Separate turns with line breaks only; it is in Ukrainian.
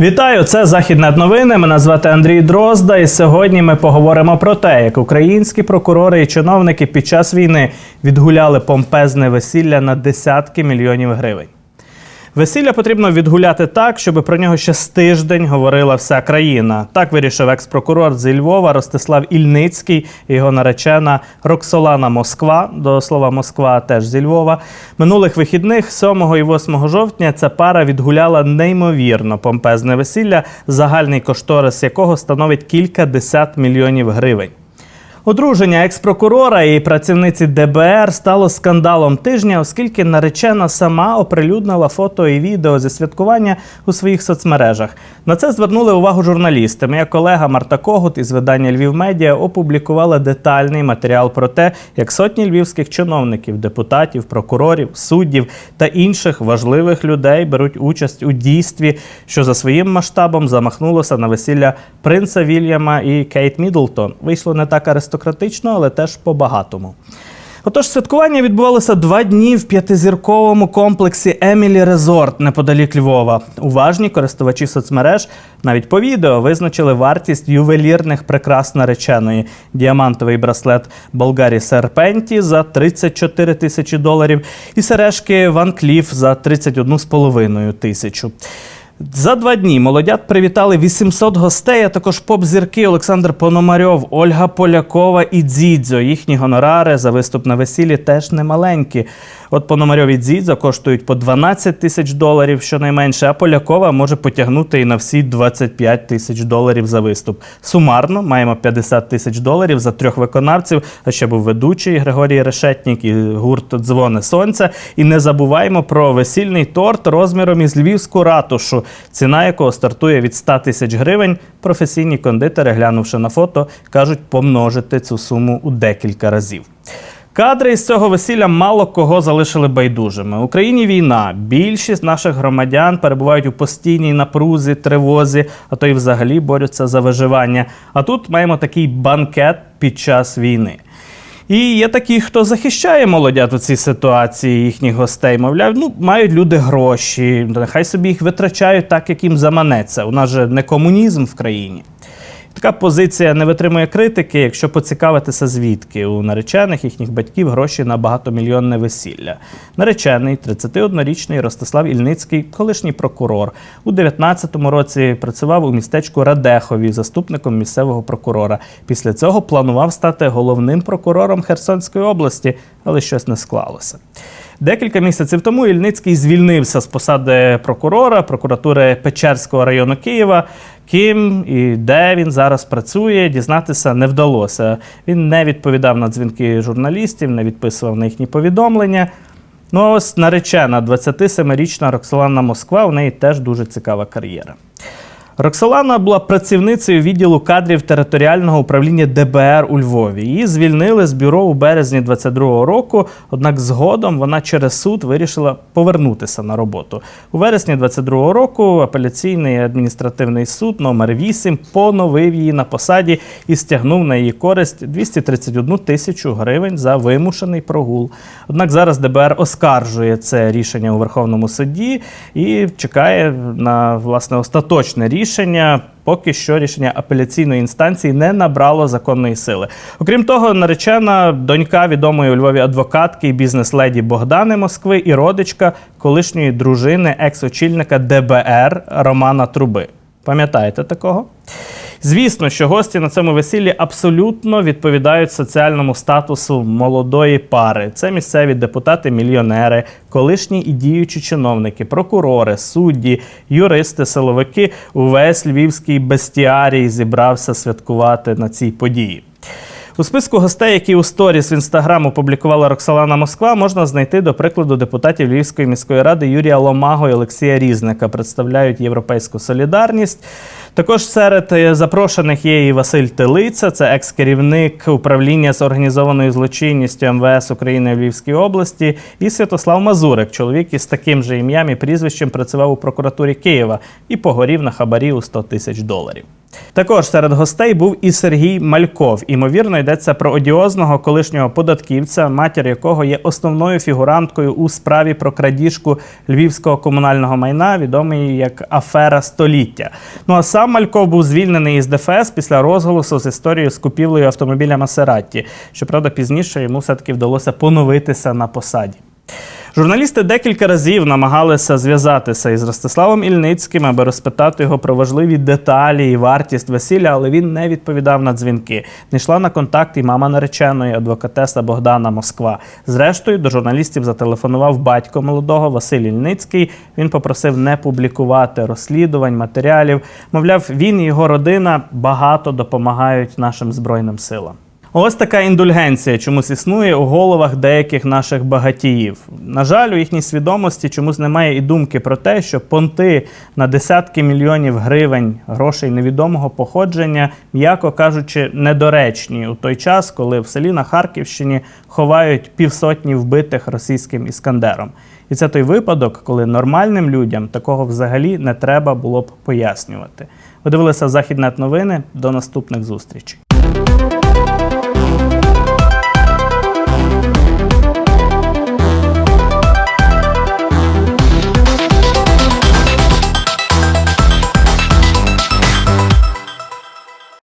Вітаю, це Західне новини. Мене звати Андрій Дрозда. І сьогодні ми поговоримо про те, як українські прокурори і чиновники під час війни відгуляли помпезне весілля на десятки мільйонів гривень. Весілля потрібно відгуляти так, щоб про нього ще з тиждень говорила вся країна. Так вирішив екс-прокурор зі Львова Ростислав Ільницький його наречена Роксолана Москва. До слова, Москва теж зі Львова. Минулих вихідних, 7 і 8 жовтня, ця пара відгуляла неймовірно помпезне весілля, загальний кошторис якого становить кілька десят мільйонів гривень. Одруження екс-прокурора і працівниці ДБР стало скандалом тижня, оскільки наречена сама оприлюднила фото і відео зі святкування у своїх соцмережах. На це звернули увагу журналісти. Моя колега Марта Когут із видання Львів Медіа опублікувала детальний матеріал про те, як сотні львівських чиновників, депутатів, прокурорів, суддів та інших важливих людей беруть участь у дійстві, що за своїм масштабом замахнулося на весілля принца Вільяма і Кейт Мідлтон. Вийшло не так аристократично, але теж по-багатому. Отож, святкування відбувалося два дні в п'ятизірковому комплексі Емілі Резорт неподалік Львова. Уважні користувачі соцмереж навіть по відео визначили вартість ювелірних прикрас нареченої. Діамантовий браслет Болгарі Серпенті за 34 тисячі доларів і сережки Ван Кліф за 31,5 тисячу. За два дні молодят привітали 800 гостей, а також поп-зірки Олександр Пономарьов, Ольга Полякова і Дзідзьо. Їхні гонорари за виступ на весіллі теж немаленькі. От Пономарьов і Дзідзьо коштують по 12 тисяч доларів щонайменше, а Полякова може потягнути і на всі 25 тисяч доларів за виступ. Сумарно маємо 50 тисяч доларів за трьох виконавців. А ще був ведучий Григорій Решетнік і гурт Дзвони Сонця. І не забуваємо про весільний торт розміром із львівську ратушу, ціна якого стартує від 100 тисяч гривень. Професійні кондитери, глянувши на фото, кажуть помножити цю суму у декілька разів. Кадри із цього весілля мало кого залишили байдужими. В Україні війна. Більшість наших громадян перебувають у постійній напрузі, тривозі, а то й взагалі борються за виживання. А тут маємо такий банкет під час війни. І є такі, хто захищає молодят у цій ситуації, їхніх гостей. Мовляв, ну мають люди гроші, нехай собі їх витрачають так, як їм заманеться. У нас же не комунізм в країні. Така позиція не витримує критики, якщо поцікавитися, звідки у наречених їхніх батьків гроші на багатомільйонне весілля. Наречений 31-річний Ростислав Ільницький, колишній прокурор, у 19-му році працював у містечку Радехові заступником місцевого прокурора. Після цього планував стати головним прокурором Херсонської області, але щось не склалося. Декілька місяців тому Ільницький звільнився з посади прокурора прокуратури Печерського району Києва. Ким і де він зараз працює, дізнатися не вдалося. Він не відповідав на дзвінки журналістів, не відписував на їхні повідомлення. Ну а ось наречена 27-річна Роксолана Москва, у неї теж дуже цікава кар'єра. Роксолана була працівницею відділу кадрів територіального управління ДБР у Львові. Її звільнили з бюро у березні 22-го року. Однак згодом вона через суд вирішила повернутися на роботу. У вересні 22-го року апеляційний адміністративний суд номер 8 поновив її на посаді і стягнув на її користь 231 тисячу гривень за вимушений прогул. Однак зараз ДБР оскаржує це рішення у Верховному суді і чекає на власне остаточне рішення рішення. Поки що рішення апеляційної інстанції не набрало законної сили. Окрім того, наречена донька відомої у Львові адвокатки і бізнес-леді Богдани Москви і родичка колишньої дружини екс-очільника ДБР Романа Труби. Пам'ятаєте такого? Звісно, що гості на цьому весіллі абсолютно відповідають соціальному статусу молодої пари. Це місцеві депутати-мільйонери, колишні і діючі чиновники, прокурори, судді, юристи, силовики. Увесь львівський бестіарій зібрався святкувати на цій події. У списку гостей, які у сторіс в інстаграм опублікувала Роксолана Москва, можна знайти, до прикладу, депутатів Львівської міської ради Юрія Ломаго і Олексія Різника. Представляють європейську солідарність. Також серед е, запрошених є і Василь Телиця, це екс-керівник управління з організованою злочинністю МВС України в Львівській області, і Святослав Мазурик, чоловік із таким же ім'ям і прізвищем працював у прокуратурі Києва і погорів на хабарі у 100 тисяч доларів. Також серед гостей був і Сергій Мальков. Імовірно, йдеться про одіозного колишнього податківця, матір якого є основною фігуранткою у справі про крадіжку львівського комунального майна, відомої як афера століття. Ну а сам Мальков був звільнений із ДФС після розголосу з історією з купівлею автомобіля Масератті. Щоправда, пізніше йому все-таки вдалося поновитися на посаді. Журналісти декілька разів намагалися зв'язатися із Ростиславом Ільницьким, аби розпитати його про важливі деталі і вартість весілля, але він не відповідав на дзвінки. Не йшла на контакт і мама нареченої, адвокатеса Богдана Москва. Зрештою, до журналістів зателефонував батько молодого Василь Ільницький. Він попросив не публікувати розслідувань, матеріалів. Мовляв, він і його родина багато допомагають нашим збройним силам. Ось така індульгенція чомусь існує у головах деяких наших багатіїв. На жаль, у їхній свідомості чомусь немає і думки про те, що понти на десятки мільйонів гривень грошей невідомого походження, м'яко кажучи, недоречні у той час, коли в селі на Харківщині ховають півсотні вбитих російським іскандером. І це той випадок, коли нормальним людям такого взагалі не треба було б пояснювати. Ви дивилися Західнет новини. До наступних зустрічей.